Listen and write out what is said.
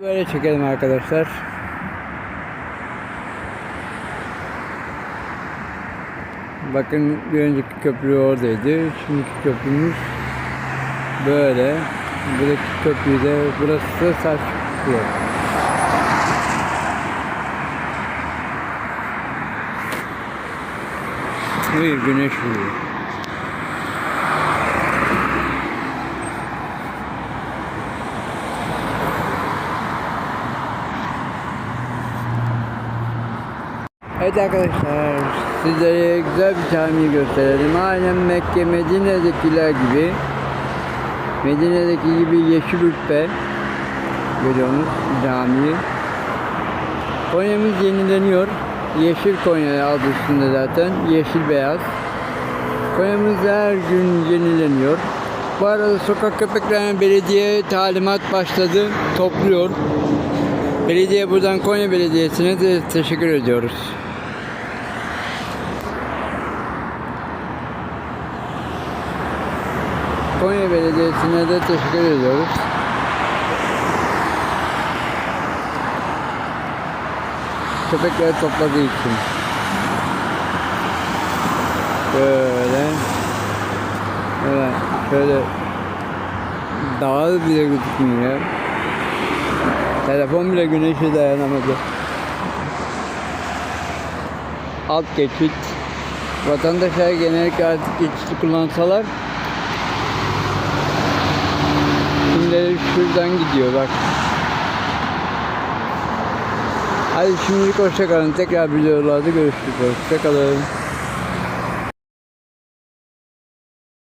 Böyle çekelim arkadaşlar. Bakın bir önceki köprü oradaydı. Şimdiki köprümüz böyle. Buradaki köprüyü de burası da saç yol. Bir güneş vuruyor. Evet arkadaşlar sizlere güzel bir camiyi gösterelim. Aynen Mekke Medine'dekiler gibi. Medine'deki gibi yeşil ürpe görüyorsunuz camiyi. Konya'mız yenileniyor. Yeşil Konya adı üstünde zaten. Yeşil beyaz. Konya'mız her gün yenileniyor. Bu arada sokak köpeklerine belediye talimat başladı. Topluyor. Belediye buradan Konya Belediyesi'ne de teşekkür ediyoruz. Konya Belediyesi'ne de teşekkür ediyoruz. Köpekleri topladığı için. Böyle. Böyle şöyle dağ bile gözükmüyor. Telefon bile güneşe dayanamadı. Alt geçit. Vatandaşlar genellikle artık geçişi kullansalar Şimdi şuradan gidiyor bak. Hadi şimdilik hoşçakalın. Tekrar videolarda görüşürüz. Hoşçakalın.